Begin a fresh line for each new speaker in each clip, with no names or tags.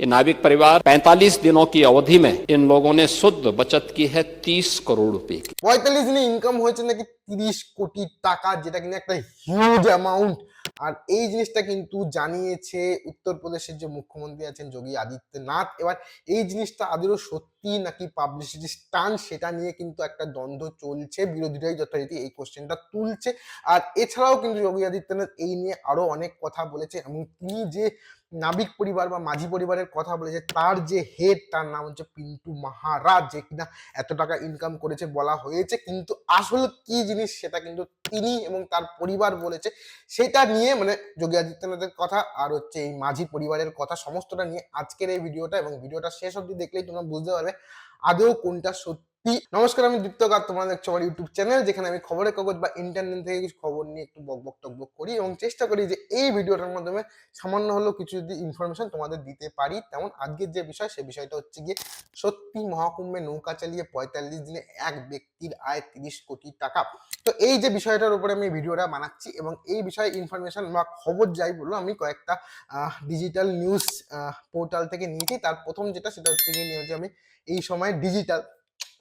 ये नाविक परिवार 45 दिनों की अवधि में इन लोगों ने शुद्ध बचत की है 30 करोड़ रुपए की
পঁয়তাল্লিশ দিনে ইনকাম হয়েছে নাকি তিরিশ কোটি টাকা যেটা কিনা একটা হিউজ অ্যামাউন্ট আর এই জিনিসটা কিন্তু জানিয়েছে উত্তরপ্রদেশের যে মুখ্যমন্ত্রী আছেন যোগী আদিত্যনাথ এবার এই জিনিসটা আদৌ সত্যি নাকি পাবলিসিটি স্টান সেটা নিয়ে কিন্তু একটা দ্বন্দ্ব চলছে বিরোধীরাই যথারীতি এই কোশ্চেনটা তুলছে আর এছাড়াও কিন্তু যোগী আদিত্যনাথ এই নিয়ে আরো অনেক কথা বলেছে এবং তিনি যে নাবিক পরিবার বা মাঝি পরিবারের কথা বলেছে, তার যে হেড তার নাম হচ্ছে পিন্টু মহারাজ, যে কিনা এত টাকা ইনকাম করেছে বলা হয়েছে, কিন্তু আসল কি জিনিস সেটা কিন্তু তিনি এবং তার পরিবার বলেছে, সেটা নিয়ে মানে যোগী আদিত্যনাথের কথা আর হচ্ছে এই মাঝি পরিবারের কথা সমস্তটা নিয়ে আজকের এই ভিডিওটা এবং ভিডিওটা শেষ অবধি দেখলেই তোমরা বুঝতে পারবে আদৌ কোনটা সত্যি নমস্কার, আমি দীপ্তকার তোমরা দেখছ আমার ইউটিউব চ্যানেল যেখানে আমি খবরের কাগজ বা ইন্টারনেট থেকে কিছু খবর নিয়ে একটু বক বক টক বক করি এবং চেষ্টা করি যে এই ভিডিওটার মাধ্যমে সামান্য হলেও কিছু যদি ইনফরমেশন তোমাদের দিতে পারি। তেমন আজকের যে বিষয়, সে বিষয়টা হচ্ছে গিয়ে সত্যি মহাকুম্ভে নৌকা চালিয়ে পঁয়তাল্লিশ দিনে এক ব্যক্তির আয় তিরিশ কোটি টাকা। তো এই যে বিষয়টার উপরে আমি ভিডিওটা বানাচ্ছি এবং এই বিষয়ে ইনফরমেশন বা খবর যাই বলল আমি কয়েকটা ডিজিটাল নিউজ পোর্টাল থেকে নিয়েছি। তার প্রথম যেটা, সেটা হচ্ছে গিয়ে নিয়েছি আমি এই সময় ডিজিটাল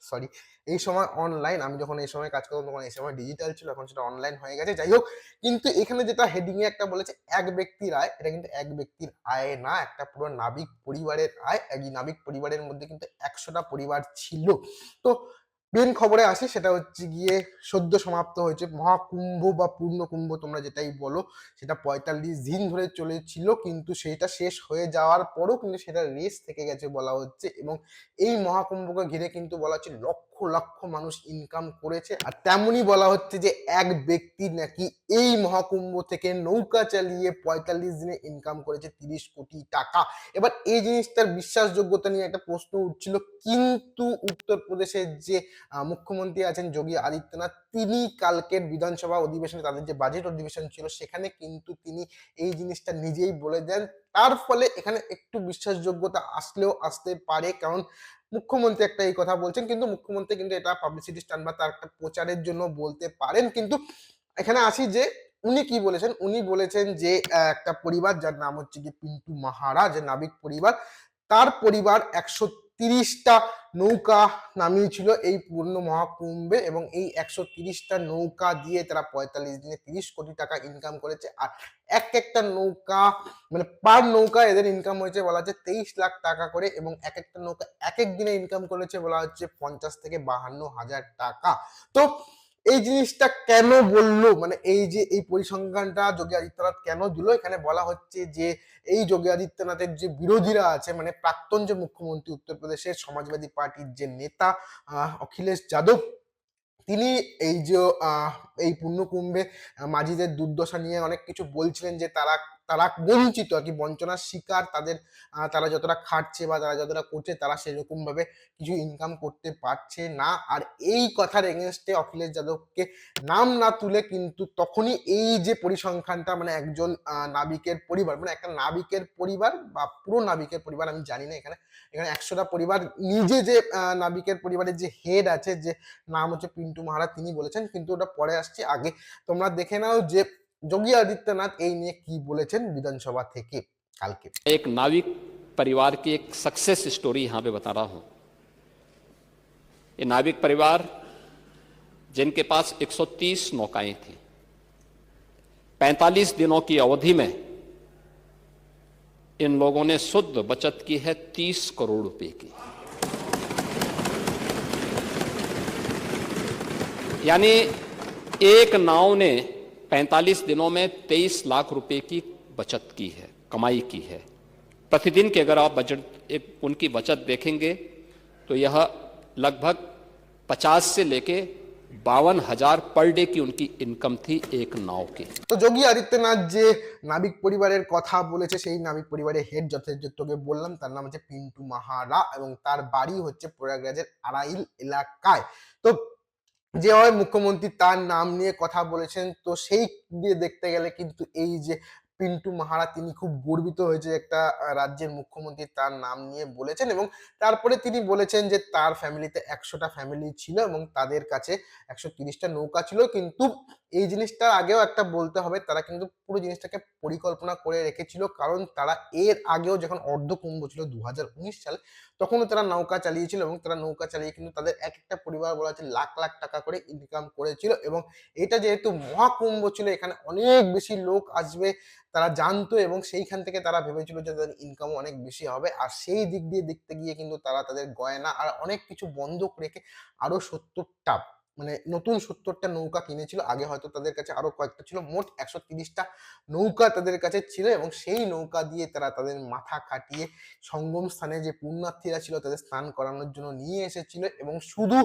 সরি এই সময় অনলাইন আমি যখন এই সময় কাজ করতাম, তখন এই সময় ডিজিটাল ছিল, এখন সেটা অনলাইন হয়ে গেছে। যাই হোক, কিন্তু এখানে যেটা হেডিং এ একটা বলেছে, এক ব্যক্তির আয়, এটা কিন্তু এক ব্যক্তির আয় না, একটা পুরো নাবিক পরিবারের আয়। এই নাবিক পরিবারের মধ্যে কিন্তু একশোটা পরিবার ছিল। তো মেন খবরে আসি, সেটা হচ্ছে গিয়ে সদ্য সমাপ্ত হয়েছে মহাকুম্ভ বা পূর্ণকুম্ভ, তোমরা যেটাই বলো। সেটা পঁয়তাল্লিশ দিন ধরে চলেছিল, কিন্তু সেটা শেষ হয়ে যাওয়ার পরও কিন্তু সেটা রেস থেকে গেছে বলা হচ্ছে এবং এই মহাকুম্ভকে ঘিরে কিন্তু বলা হচ্ছে লক্ষ লক্ষ মানুষ ইনকাম করেছে। আর তেমনই বলা হচ্ছে যে এক ব্যক্তি নাকি এই মহাকুম্ভ থেকে নৌকা চালিয়ে পঁয়তাল্লিশ দিনে ইনকাম করেছে তিরিশ কোটি টাকা। এবার এই জিনিসটার বিশ্বাসযোগ্যতা নিয়ে একটা প্রশ্ন উঠছিল, কিন্তু উত্তরপ্রদেশের যে মুখ্যমন্ত্রী আছেন যোগী আদিত্যনাথ। তিনি কালকের বিধানসভা অধিবেশনে তাদের যে বাজেট অধিবেশন ছিল, সেখানে কিন্তু তিনি এই জিনিসটা নিজেই বলে দেন। তার ফলে এখানে একটু বিশ্বাসযোগ্যতা আসলেও আসতে পারে, কারণ মুখ্যমন্ত্রী একটা এই কথা বলছেন, কিন্তু মুখ্যমন্ত্রী কিন্তু এটা পাবলিসিটি স্টান বা তার একটা প্রচারের জন্য বলতে পারেন। কিন্তু এখানে আসি যে, উনি কি বলেছেন? উনি বলেছেন যে একটা পরিবার যার নাম হচ্ছে কি পিন্টু মাহারা, যে নাবিক পরিবার, তার পরিবার একশো তিরিশটা নৌকা নামিয়েছিল এই পূর্ণ মহাকুম্ভে এবং এই একশো তিরিশটা নৌকা দিয়ে তারা পঁয়তাল্লিশ দিনে তিরিশ কোটি টাকা ইনকাম করেছে। আর এক একটা নৌকা মানে পার নৌকা এদের ইনকাম হয়েছে বলা হচ্ছে তেইশ লাখ টাকা করে এবং এক একটা নৌকা এক এক দিনে ইনকাম করেছে বলা হচ্ছে পঞ্চাশ থেকে বাহান্ন হাজার টাকা। তো এই জিনিসটা কেন বলল? মানে এই যে, এই পরিসংখ্যানটা যোগী আদিত্যনাথ কেন দিল? এখানে বলা হচ্ছে যে, এই যোগী আদিত্যনাথের যে বিরোধীরা আছে মানে প্রাক্তন যে মুখ্যমন্ত্রী উত্তরপ্রদেশের সমাজবাদী পার্টির যে নেতা অখিলেশ যাদব, তিনি এই যে এই পূর্ণকুম্ভে মাঝিদের দুর্দশা নিয়ে অনেক কিছু বলছিলেন যে, তারা তারা বঞ্চিত আর কি, বঞ্চনার শিকার তাদের তারা যতটা খাটছে বা তারা যতটা করছে তারা সেরকম ভাবে কিছু ইনকাম করতে পারছে না। আর এই কথার এগেনস্টে অখিলেশ যাদবকে নাম না তুলে কিন্তু তখনই এই যে পরিসংখ্যানটা মানে একজন নাবিকের পরিবার মানে একটা নাবিকের পরিবার বা পুরো নাবিকের পরিবার, আমি জানি না এখানে এখানে একশোটা পরিবার, নিজে যে নাবিকের পরিবারের যে হেড আছে, যে নাম হচ্ছে পিন্টু মাহারা, তিনি বলেছেন, কিন্তু ওটা পরে আসছে। আগে তোমরা দেখে নাও যে যোগী আদিত্যনাথ এই নিয়ে কি বলেছেন বিধানসভা থেকে কালকে
एक नाविक परिवार की एक सक्सेस स्टोरी यहाँ पे बता रहा हूँ ये नाविक परिवार जिनके पास 130 नौकाएं थी 45 दिनों की अवधि में इन लोगों ने शुद्ध बचत की है 30 करोड़ रुपए की यानी एक नाव ने 45 दिनों में 23 लाख रुपए की बचत की है कमाई की है प्रतिदिन के अगर आप बजट एक उनकी बचत देखेंगे तो यह लगभग 50 से लेके बावन हजार पर डे की उनकी इनकम थी एक नाव की
তো যোগী আদিত্যনাথ যে নাবিক পরিবারের কথা বলেছে সেই নাবিক পরিবারের হেড যথাযথকে বললাম তার নাম হচ্ছে পিন্টু মাহারা এবং তার বাড়ি হচ্ছে প্রয়াগরাজের আড়াইল এলাকায় তো যেভাবে মুখ্যমন্ত্রী তার নাম নিয়ে কথা বলেছেন। তো সেই দিয়ে দেখতে গেলে কিন্তু এই যে পিন্টু মাহারা, তিনি খুব গর্বিত হয়েছে একটা রাজ্যের মুখ্যমন্ত্রী তার নাম নিয়ে বলেছেন এবং তারপরে তিনি বলেছেন যে তার ফ্যামিলিতে একশোটা ফ্যামিলি ছিল এবং তাদের কাছে একশো তিরিশটা নৌকা ছিল। কিন্তু এই জিনিসটার আগেও একটা বলতে হবে, তারা কিন্তু পুরো জিনিসটাকে পরিকল্পনা করে রেখেছিল। কারণ তারা এর আগেও যখন অর্ধকুম্ভ ছিল দু হাজার উনিশ সালে, তখনও তারা নৌকা চালিয়েছিল এবং তারা নৌকা চালিয়ে কিন্তু তাদের এক একটা পরিবার বলা হচ্ছে লাখ লাখ টাকা করে ইনকাম করেছিল এবং এটা যেহেতু মহাকুম্ভ ছিল, এখানে অনেক বেশি লোক আসবে তারা জানতো এবং সেইখান থেকে তারা ভেবেছিল যে তাদের ইনকাম অনেক বেশি হবে। আর সেই দিক দিয়ে দেখতে গিয়ে কিন্তু তারা তাদের গয়না আর অনেক কিছু বন্ধক রেখে আরও সত্তরটা মানে নতুন সত্তরটা নৌকা কিনেছিল। আগে হয়তো তাদের কাছে আরও কয়েকটা ছিল, মোট একশো তিরিশটা নৌকা তাদের কাছে ছিল এবং সেই নৌকা দিয়ে তারা তাদের মাথা কাটিয়ে সঙ্গম স্থানে যে পুণ্যার্থীরা ছিল তাদের স্নান করানোর জন্য নিয়ে এসেছিল এবং শুধু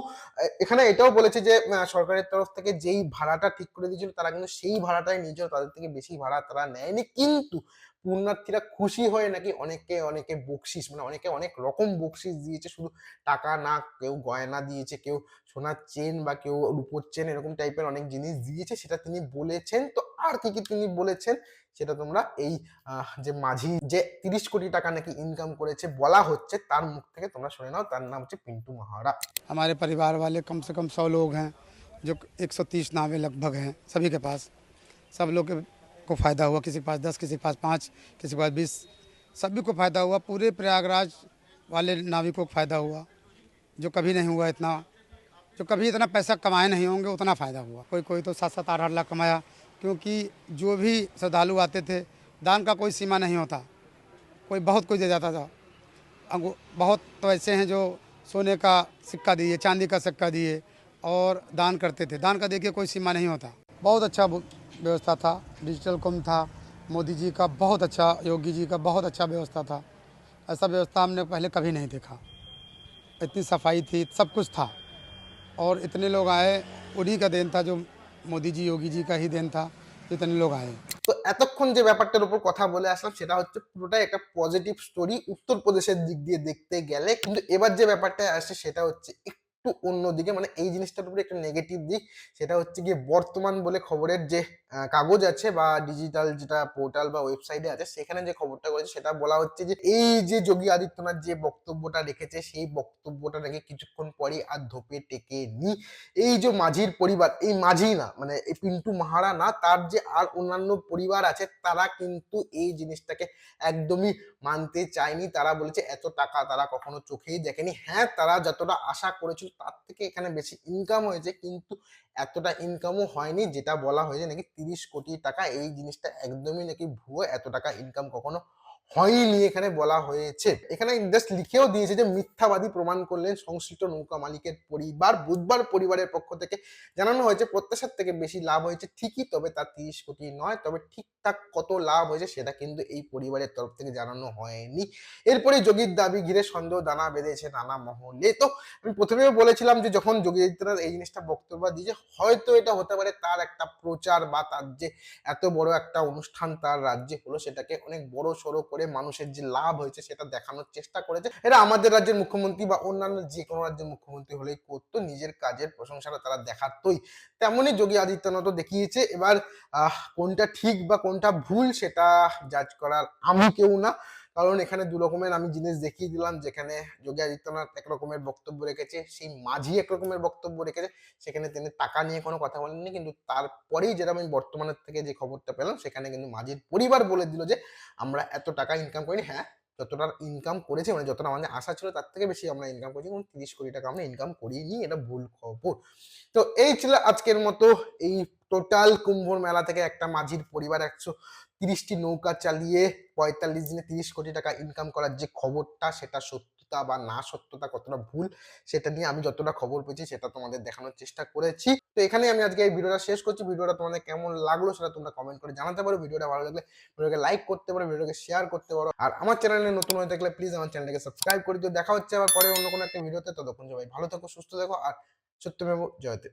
এখানে এটাও বলেছে যে সরকারের তরফ থেকে যেই ভাড়াটা ঠিক করে দিয়েছিল, তারা কিন্তু সেই ভাড়াটাই নিয়েছিল, তাদের থেকে বেশি ভাড়া তারা নেয়নি। কিন্তু পুণ্যার্থীরা খুশি হয়ে নাকি অনেকে অনেকে বকশিস মানে অনেকে অনেক রকম বকশিস দিয়েছে শুধু টাকা না কেউ গয়না দিয়েছে কেউ সোনার চেন বা কেউ রূপোর চেন এরকম টাইপের অনেক জিনিস দিয়েছে সেটা তিনি বলেছেন তো আর কি কি তিনি বলেছেন সেটা তোমরা এই আহ, যে মাঝি যে তিরিশ কোটি টাকা নাকি ইনকাম করেছে বলা হচ্ছে তার মুখ থেকে তোমরা শুনে নাও তার নাম হচ্ছে পিন্টু মাহারা
हमारे परिवार वाले कम से कम सौ लोग हैं जो 130 नावें लगभग हैं सभी के पास सब लोग के को फ़ायदा हुआ, किसी के पास दस, किसी के पास पाँच, किसी के पास बीस, सभी को फ़ायदा हुआ। पूरे प्रयागराज वाले नाविकों को फ़ायदा हुआ। जो कभी नहीं हुआ इतना, जो कभी इतना पैसा कमाए नहीं होंगे, उतना फ़ायदा हुआ। कोई कोई तो सात सात, आठ आठ लाख कमाया, क्योंकि जो भी श्रद्धालु आते थे, दान का कोई सीमा नहीं होता। कोई बहुत कुछ दे जाता था। बहुत तो ऐसे हैं जो सोने का सिक्का दिए, चांदी का सिक्का दिए और दान करते थे। दान का देखिए कोई सीमा नहीं होता। बहुत अच्छा व्यवस्था था डिजिटल कुंभ था मोदी जी का बहुत अच्छा योगी जी का बहुत अच्छा व्यवस्था था ऐसा व्यवस्था हमने पहले कभी नहीं देखा इतनी सफाई थी सब कुछ था और इतने लोग आए उन्हीं का देन था जो मोदी जी योगी जी का ही देन था इतने लोग आए
তো এতক্ষণ যে ব্যাপারটার উপর কথা বলে আসলাম সেটা হচ্ছে পুরোটাই একটা পজিটিভ স্টোরি উত্তরপ্রদেশের দিক দিয়ে দেখতে গেলে কিন্তু এবার যে ব্যাপারটা আসছে সেটা হচ্ছে একটু অন্যদিকে মানে এই জিনিসটার উপরে একটা নেগেটিভ দিক, সেটা হচ্ছে গিয়ে বর্তমান বলে খবরের যে কাগজ আছে বা ডিজিটাল যেটা পোর্টাল বা ওয়েবসাইটে আছে, সেখানে যে খবরটা করেছে, সেটা বলা হচ্ছে যে, এই যে যোগী আদিত্যনাথ যে বক্তব্যটা রেখেছে, সেই বক্তব্যটা নাকি কিছুক্ষণ পরেই আর ধোপে টেকে নি। এই যে মাঝির পরিবার, এই মাঝি না মানে এই পিন্টু মাহারা না, তার যে আর অন্যান্য পরিবার আছে, তারা কিন্তু এই জিনিসটাকে একদমই মানতে চায়নি। তারা বলেছে, এত টাকা তারা কখনো চোখেই দেখেনি। হ্যাঁ তারা যতটা আশা করেছিল তার থেকে এখানে বেশি ইনকাম হয়েছে, কিন্তু এতটা ইনকামও হয়নি যেটা বলা হয়েছে নাকি তিরিশ কোটি টাকা। এই জিনিসটা একদমই নাকি ভুয়ো এত টাকা ইনকাম কখনো হয়নি, এখানে বলা হয়েছে। এখানে জাস্ট লিখেও দিয়েছে যে, মিথ্যাবাদী প্রমাণ করলেন সংশ্লিষ্ট নৌকা মালিকের পরিবার, বুধবার পরিবারের পক্ষ থেকে জানানো হয়েছে, প্রত্যাশার থেকে বেশি লাভ হয়েছে ঠিকই, তবে তার তিরিশ কোটি নয়, তবে ঠিকঠাক কত লাভ হয়েছে সেটা কিন্তু এই পরিবারের তরফ থেকে জানানো হয়নি। এরপরে যোগীর দাবি, ঘিরে সন্দেহ, দানা বেঁধেছে নানা মহলে। তো আমি প্রথমেও বলেছিলাম যে, যখন যোগী আদিত্যনাথ এই জিনিসটা বক্তব্য দিয়েছে, হয়তো এটা হতে পারে তার একটা প্রচার বা তার যে এত বড় একটা অনুষ্ঠান তার রাজ্যে হলো, সেটাকে অনেক বড় সড়ো করে মানুষের যে লাভ হয়েছে সেটা দেখানোর চেষ্টা করেছে। এটা আমাদের রাজ্যের মুখ্যমন্ত্রী বা অন্যান্য যে কোনো রাজ্যের মুখ্যমন্ত্রী হলেই করতো, নিজের কাজের প্রশংসাটা তারা দেখাতই। তেমনই যোগী আদিত্যনাথও দেখিয়েছে, এবার কোনটা ঠিক বা কোনটা ভুল সেটা জাজ করার আমি কেউ না। কারণ এখানে দু রকমের আমি জিনিস দেখিয়ে দিলাম, যেখানে যোগী আদিত্যনাথ এক রকমের বক্তব্য রেখেছে, সেই মাঝি এক রকমের বক্তব্য রেখেছে, সেখানে তিনি টাকা নিয়ে কোনো কথা বলেননি, কিন্তু তারপরেই যেটা আমি বর্তমানের থেকে যে খবরটা পেলাম, সেখানে কিন্তু মাঝির পরিবার বলে দিল যে, আমরা এত টাকা ইনকাম করিনি। হ্যাঁ যতটা ইনকাম করেছে মানে যতটা আমাদের আশা ছিল, তার থেকে বেশি আমরা ইনকাম করেছি এবং তিরিশ কোটি টাকা আমরা ইনকাম করিনি, এটা ভুল খবর। তো এই ছিল আজকের মতো, এই টোটাল কুম্ভর মেলা থেকে একটা মাঝির পরিবার একশো তিরিশটি নৌকা চালিয়ে পঁয়তাল্লিশ দিনে তিরিশ কোটি টাকা ইনকাম করার যে খবরটা, সেটা সত্যতা বা না সত্যতা কতটা ভুল, সেটা নিয়ে আমি যতটা খবর পেয়েছি, সেটা তোমাদের দেখানোর চেষ্টা করেছি। তো এখানে আমি আজকে এই ভিডিওটা শেষ করছি। ভিডিওটা তোমাদের কেমন লাগল সেটা তোমরা কমেন্ট করে জানাতে পারো। ভিডিওটা ভালো লাগলে ভিডিওকে লাইক করতে পারো, ভিডিওকে শেয়ার করতে পারো। আর আমার চ্যানেলে নতুন হয়ে থাকলে প্লিজ আমার চ্যানেলটাকে সাবস্ক্রাইব করে দিও। দেখা হচ্ছে আবার পরে অন্য কোনো একটা ভিডিওতে। ততক্ষণ সবাই ভালো থাকো, সুস্থ থাকো। আর সত্যমেব জয়তে